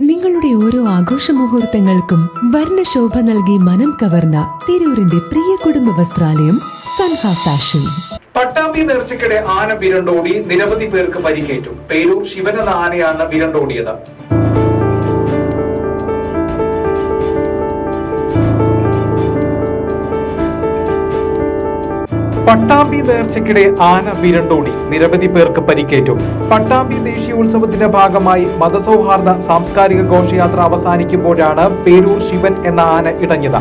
നിങ്ങളുടെ ഓരോ ആഘോഷ മുഹൂർത്തങ്ങൾക്കും വർണശോഭ നൽകി മനം കവർന്ന തിരൂരിന്റെ പ്രിയ കുടുംബ വസ്ത്രാലയം സൻഹ ഫാഷൻ. പട്ടാമ്പി നേർച്ചയ്ക്കിടെ ആന വിരണ്ടോടി നിരവധി പേർക്ക് പരിക്കേറ്റു. പേരൂർ ശിവനെന്ന ആനയാണ് വിരണ്ടോടിയത്. പട്ടാമ്പി നേർച്ചയ്ക്കിടെ ആന വിരണ്ടോടി. നിരവധി പേർക്ക് പരിക്കേറ്റു. പട്ടാമ്പി ദേശീയോത്സവത്തിന്റെ ഭാഗമായി മതസൗഹാർദ്ദ സാംസ്കാരിക ഘോഷയാത്ര അവസാനിക്കുമ്പോഴാണ് പേരൂർ ശിവൻ എന്ന ആന ഇടഞ്ഞത്.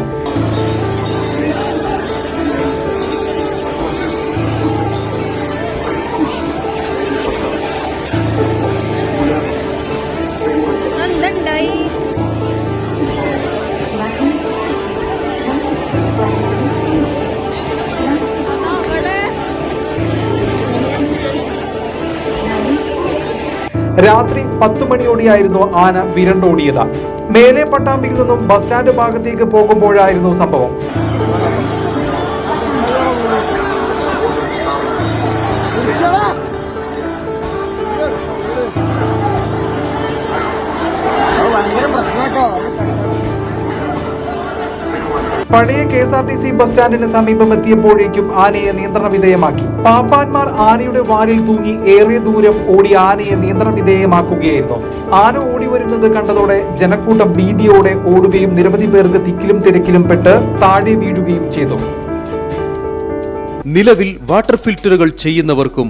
രാത്രി പത്തു മണിയോടെയായിരുന്നു ആന വിരണ്ടോടിയത്. മേലെ പട്ടാമ്പിയിൽ നിന്നും ബസ് സ്റ്റാൻഡ് ഭാഗത്തേക്ക് പോകുമ്പോഴായിരുന്നു സംഭവം. പഴയ K S R T C bus സ്റ്റാൻഡിന് സമീപം എത്തിയപ്പോഴേക്കും ആനയെ നിയന്ത്രണ വിധേയമാക്കി. പാപ്പാന്മാർ ആനയുടെ വാലിൽ തൂങ്ങി ഏറെ ദൂരം ഓടി ആനയെ നിയന്ത്രണ വിധേയമാക്കുകയായിരുന്നു. ആന ഓടി വരുന്നത് കണ്ടതോടെ ജനക്കൂട്ടം ഭീതിയോടെ ഓടുകയും നിരവധി പേർക്ക് തിക്കിലും തിരക്കിലും പെട്ട് താഴെ വീഴുകയും ചെയ്തു. നിലവിൽ വാട്ടർ ഫിൽറ്ററുകൾ ചെയ്യുന്നവർക്കും